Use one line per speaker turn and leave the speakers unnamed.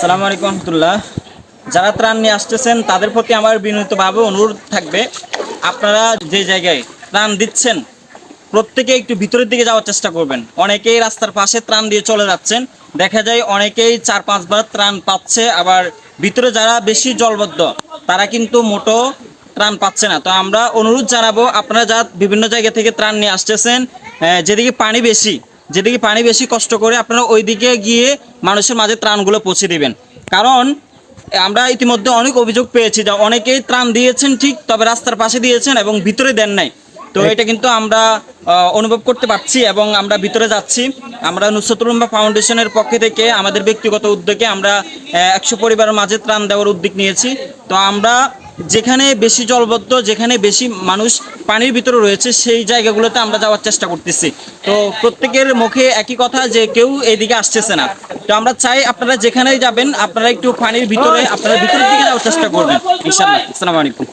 সালাম আলাইকুম রহমতুল্লাহ। যারা ত্রাণ নিয়ে আসতেছেন, তাদের প্রতি আমার বিনীতভাবে অনুরোধ থাকবে, আপনারা যে জায়গায় ত্রাণ দিচ্ছেন, প্রত্যেকে একটু ভিতরের দিকে যাওয়ার চেষ্টা করবেন। অনেকেই রাস্তার পাশে ত্রাণ দিয়ে চলে যাচ্ছেন। দেখা যায় অনেকেই চার, পাঁচবার ত্রাণ পাচ্ছে, আবার ভিতরে যারা বেশি জলবদ্ধ, তারা কিন্তু মোটো ত্রাণ পাচ্ছে না। তো আমরা অনুরোধ জানাব, আপনারা যা বিভিন্ন জায়গা থেকে ত্রাণ নিয়ে আসতেছেন যেদিকে পানি বেশি যেদিকে পানি বেশি কষ্ট করে আপনারা ওইদিকে গিয়ে মানুষের মাঝে ত্রাণগুলো পৌঁছে দেবেন। কারণ আমরা ইতিমধ্যে অনেক অভিযোগ পেয়েছি যে অনেকেই ত্রাণ দিয়েছেন ঠিক তবে রাস্তার পাশে দিয়েছেন এবং ভিতরে দেন নাই। তো এটা কিন্তু আমরা অনুভব করতে পারছি এবং আমরা ভিতরে যাচ্ছি। আমরা নুসরতুল্লাহ ফাউন্ডেশনের পক্ষে থেকে আমাদের ব্যক্তিগত উদ্যোগে আমরা একশো পরিবারের মাঝে ত্রাণ দেওয়ার উদ্যোগ নিয়েছি। তো আমরা যেখানে বেশি জলবদ্ধ, যেখানে বেশি মানুষ পানির ভিতরে রয়েছে, সেই জায়গাগুলোতে আমরা যাওয়ার চেষ্টা করতেছি। তো প্রত্যেকের মুখে একই কথা যে কেউ এদিকে আসতেছে না। তো আমরা চাই আপনারা যেখানেই যাবেন, আপনারা একটু পানির ভিতরে, আপনারা ভিতরের দিকে যাওয়ার চেষ্টা করবেন। ইনশাআল্লাহ। আসসালামু আলাইকুম।